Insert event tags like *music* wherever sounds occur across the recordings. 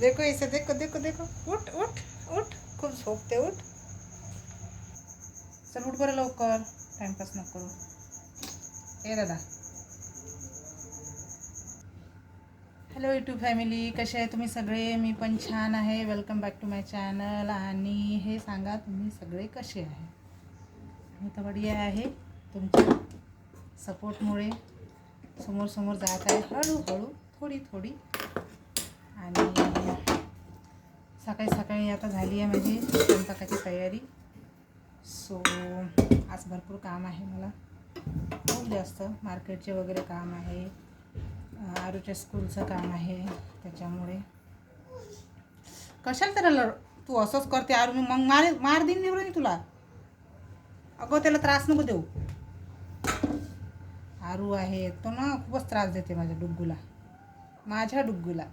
देखो इसे देखो देखो देखो। उठ उठ उठ। खूप झोपते उठ। चल उठ बरं लवकर. टाइमपास नको करू. ए दादा. हॅलो यूट्यूब फॅमिली कसे आहे तुम्ही सगळे? मी पण छान आहे. Welcome back to my channel आणि हे सांगा तुम्ही सगळे कसे आहे? मी तर बढिया आहे. तुमच्या सपोर्टमुळे समोर समोर जात आहे. हळूहळू थोडी थोडी. आणि सकाळी सकाळी आता झाली आहे माझी स्वयंपाकाची तयारी. सो आज भरपूर काम आहे मला. खूप जास्त मार्केटचे वगैरे काम आहे. आरुच्या आरूच्या स्कूलचं काम आहे त्याच्यामुळे. कशाला त्याला लढ तू असंच करते आरू मी मग मार मार देईन निवडून तुला. अगं त्याला त्रास नको देऊ. आरू आहे तो ना खूपच त्रास देते माझ्या डुग्गूला. माझ्या डुग्गूला.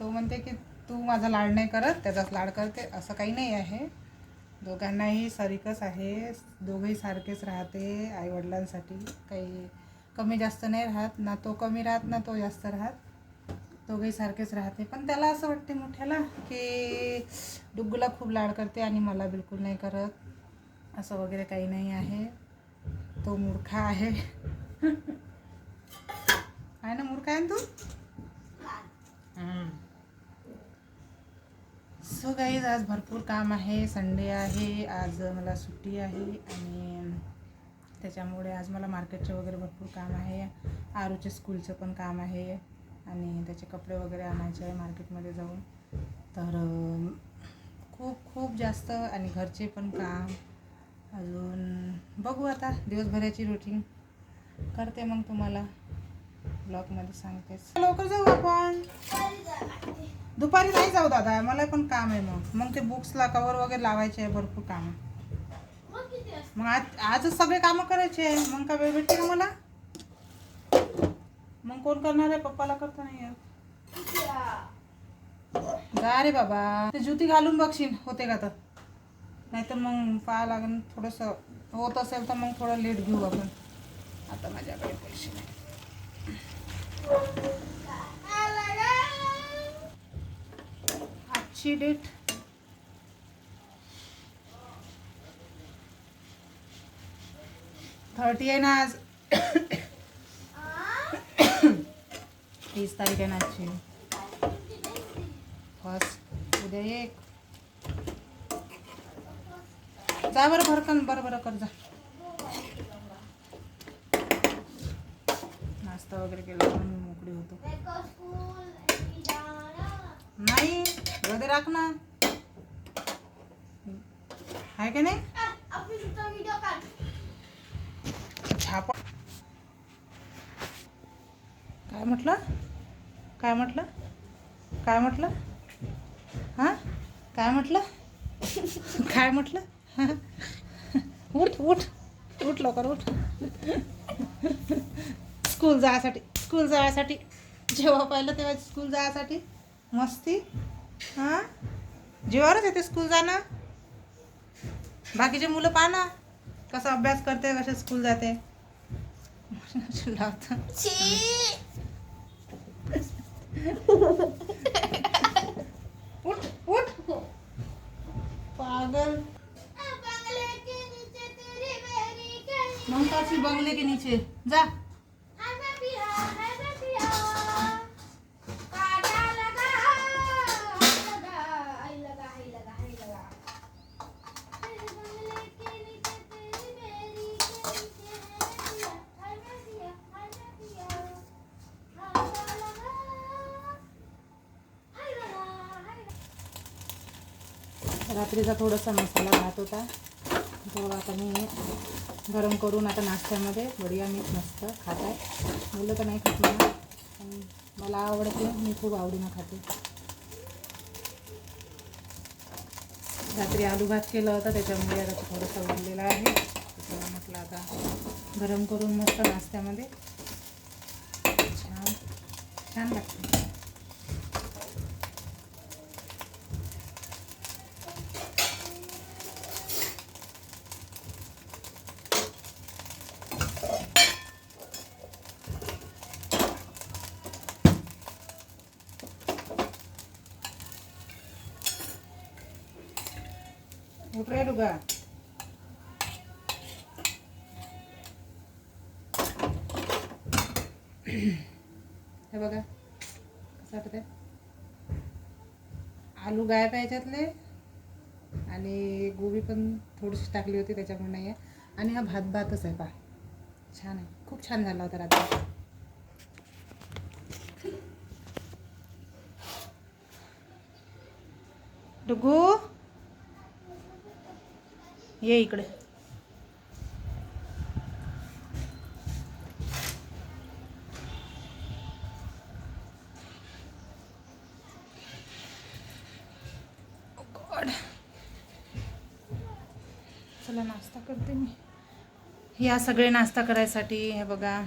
तो म्हणते की तू माझा लाड नाही करत त्याचाच लाड करते. असं काही नाही आहे. दोघांनाही सारिकच आहे. दोघंही सारखेच राहते आईवडिलांसाठी. काही कमी जास्त नाही राहत. ना तो कमी राहत ना तो जास्त राहत. दोघंही सारखेच राहते. पण त्याला असं वाटते मोठ्याला की डुग्गूला खूप लाड करते आणि मला बिलकुल नाही करत. असं वगैरे काही नाही आहे. तो मूर्खा आहे. आहे ना मूर्खा आहे ना तू? सो गाईज आज भरपूर काम आहे संडे आहे आज मला सुट्टी आहे आणि त्याच्यामुळे आज मला मार्केटचे वगैरे भरपूर काम आहे. आरूचे स्कूलचं पण काम आहे आणि त्याचे कपडे वगैरे आणायचे आहे मार्केटमध्ये जाऊन. तर खूप खूप जास्त आणि घरचे पण काम. अजून बघू आता दिवसभराची रुटीन करते मग तुम्हाला. ब्लॉगमध्ये सांगतेच. लवकर जाऊ आपण. दुपारी नाही जाऊ दादा मला पण काम आहे मग. मग ते बुक्सला कवर वगैरे लावायचे आहे भरपूर काम. मग आज आजच सगळे कामं करायचे आहे. मग का वेळ भेटते का मला? मग कोण करणार आहे? पप्पाला करता नाही जा रे बाबा. ते जुती घालून बघशील होते का तर? नाहीतर मग पाहा लागेल थोडंसं होत असेल तर मग थोडं लेट घेऊ आपण. आता माझ्याकडे पैसे नाही. आजची डेट थर्टी आहे ना आज. तीस तारीख आहे ना आजची. फर्स्ट उद्या एक. जा बरं भरकन बरं बरं कर जा. नाश्ता वगैरे केला म्हणून मी मोकळी होतो. नाही मध्ये राख ना. आहे का नाही? छापा. काय म्हटलं? काय म्हटलं? काय म्हटलं? हां? काय म्हटलं? काय म्हटलं? *laughs* उठ उठ. उठ लवकर उठ. स्कूल जायसाठी स्कूल जायसाठी जेव्हा पाहिलं तेव्हा स्कूल जायसाठी मस्ती. हां? जेव्हावरच येते स्कूल जाणं. बाकीचे मुलं पहा ना कसं अभ्यास करते कसं स्कूल जाते. उठ उठ. पागल. बंगले के नीचे. जा. रात्रीचा थोडासा मसाला राहत होता. तो आता मी गरम करून आता नाश्त्यामध्ये बढिया मीठ मस्त खात आहे मुलं तर नाही खात मला पण मला आवडते मी खूप आवडीनं खाते. रात्री आलू भात केलं होतं त्याच्यामुळे आता थोडंसं उरलेला आहे. म्हटलं आता गरम करून मस्त नाश्त्यामध्ये. छान छान लागते. उठ हे बघा कसं वाटतंय? आलू गायब आहे याच्यातले आणि गोबी पण थोडीशी टाकली होती त्याच्यामुळे नाही आहे आणि हा भात भातच आहे पा छान आहे. खूप छान झाला होता रात्री. डुगू ये इकडे. गॉड चला नाश्ता करते मी. या सगळे नाश्ता करायसाठी हे बघा.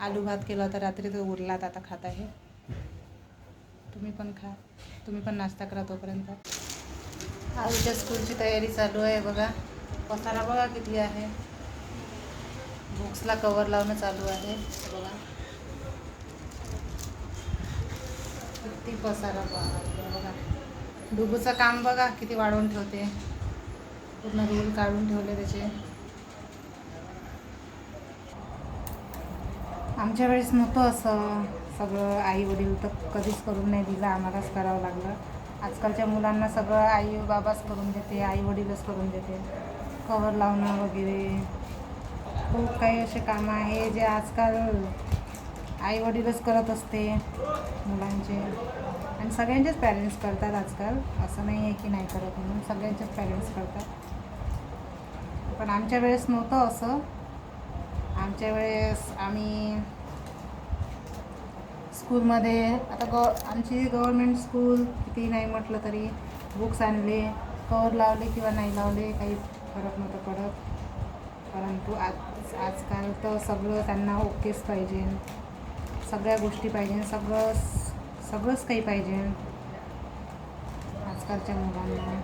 आलू भात केला होता रात्री तो उरलात आता खात आहे. तुम्ही पण खा. तुम्ही पण नाश्ता करा तोपर्यंत. आजच्या स्कूलची तयारी चालू आहे बघा. पसारा बघा किती आहे. बुक्सला कवर लावणं चालू आहे बघा. किती पसारा बघा. बघा डुबूचं काम बघा किती वाढवून ठेवते. पूर्ण रूल काढून ठेवले त्याचे. आमच्या वेळेस नव्हतं असं. सगळं आई वडील तर कधीच करून नाही दिलं आम्हालाच करावं लागलं. आजकालच्या मुलांना सगळं आई बाबाच करून देते आई वडीलच करून देते. कवर लावणं वगैरे. खूप काही असे कामं आहे जे आजकाल आई वडीलच करत असते मुलांचे. आणि सगळ्यांचेच पॅरेंट्स करतात आजकाल. असं नाही आहे की नाही करत म्हणून सगळ्यांचेच पॅरेंट्स करतात. पण आमच्या वेळेस नव्हतं असं. आमच्या वेळेस आम्ही स्कूलमध्ये. आता गव आमची गव्हर्मेंट स्कूल किती नाही म्हटलं तरी बुक्स आणले कवर लावले किंवा नाही लावले काही फरक नव्हतं पडत. परंतु आज आजकाल तर सगळं त्यांना ओकेच पाहिजे. सगळ्या गोष्टी पाहिजे सगळं सगळंच काही पाहिजे. आजकालच्या मुलांना.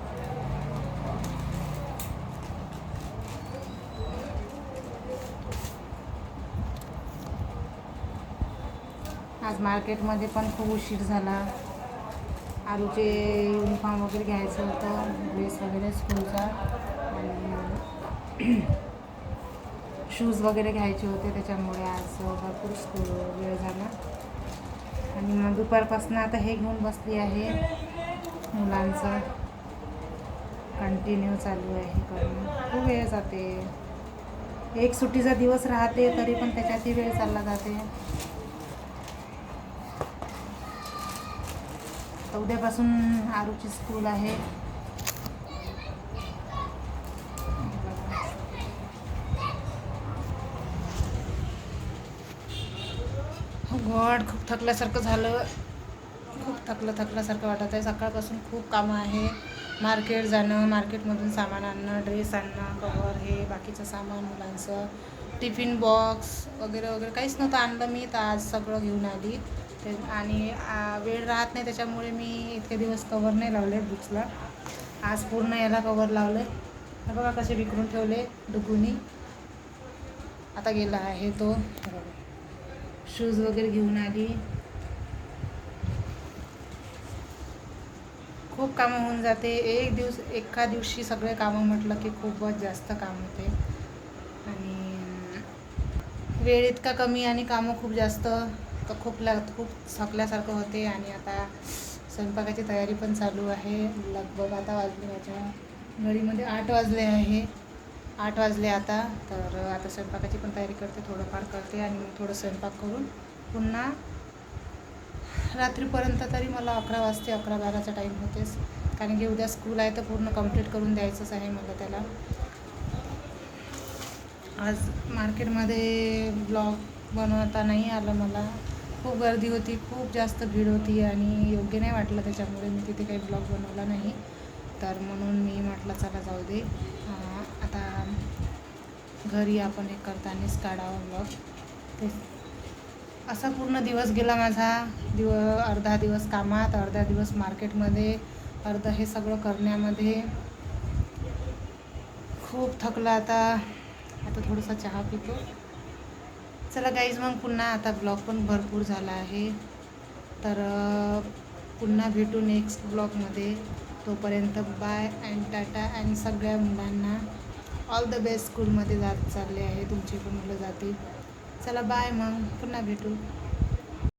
आज मार्केटमध्ये पण खूप उशीर झाला. आलूचे युनिफॉर्म वगैरे घ्यायचं होतं ड्रेस वगैरे स्कूलचा आणि *clears throat* शूज वगैरे घ्यायचे होते त्याच्यामुळे आज भरपूर स्कूल वेळ झाला. आणि मग दुपारपासून आता हे घेऊन बसली आहे मुलांचं. कंटिन्यू चालू आहे करणं खूप वेळ जाते. एक सुट्टीचा दिवस राहते तरी पण त्याच्यातही वेळ चालला जाते. तर उद्यापासून आरूची स्कूल आहे. गॉड खूप थकल्यासारखं झालं. खूप थकलं थकल्यासारखं वाटत आहे. सकाळपासून खूप कामं आहे. मार्केट जाणं मार्केटमधून सामान आणणं ड्रेस आणणं कवर हे बाकीचं सामान मुलांचं. टिफिन बॉक्स वगैरे वगैरे काहीच नव्हतं आणलं मी. तर आज सगळं घेऊन आली. ते आणि वेळ राहत नाही त्याच्यामुळे मी इतके दिवस कवर नाही लावले बुक्सला आज पूर्ण याला कवर लावलं. आहे बघा कसे विकरून ठेवले डुगुनी आता गेला आहे तो. शूज वगैरे घेऊन आली. खूप कामं होऊन जाते. एक दिवस एका दिवशी सगळे कामं म्हटलं की खूपच जास्त काम होते. आणि वेळ इतका कमी आणि कामं खूप जास्त. तर खूप ला खूप थकल्यासारखं होते आणि आता स्वयंपाकाची तयारी पण चालू आहे. लगभग आता वाजले माझ्या घडीमध्ये आठ वाजले आहे. आठ वाजले आता तर आता स्वयंपाकाची पण तयारी करते थोडंफार करते आणि मग थोडं स्वयंपाक करून पुन्हा रात्रीपर्यंत तरी मला अकरा वाजते अकरा बाराचा टाईम होतेच कारण की उद्या स्कूल आहे तर पूर्ण कंप्लीट करून द्यायचंच आहे मला त्याला. आज मार्केटमध्ये ब्लॉग बनवता नाही आलं मला. खूप गर्दी होती खूप जास्त भीड होती आणि योग्य नाही वाटलं त्याच्यामुळे मी तिथे काही ब्लॉग बनवला नाही. तर म्हणून मी म्हटलं चला जाऊ दे. आता घरी आपण हे करतानाच काढावं ब्लॉग. ते असा पूर्ण दिवस गेला माझा. दिव अर्धा दिवस कामात अर्धा दिवस मार्केटमध्ये अर्धं हे सगळं करण्यामध्ये. खूप थकलं आता. आता थोडासा चहा पितो. चला गाईज मग पुन्हा आता ब्लॉग पण भरपूर झाला आहे. तर पुन्हा भेटू नेक्स्ट ब्लॉगमध्ये तोपर्यंत बाय अँड टाटा अँड सगळ्या मुलांना. ऑल द बेस्ट स्कूलमध्ये जात चालले आहे तुमची पण मुलं जातील. चला बाय मग. पुन्हा भेटू.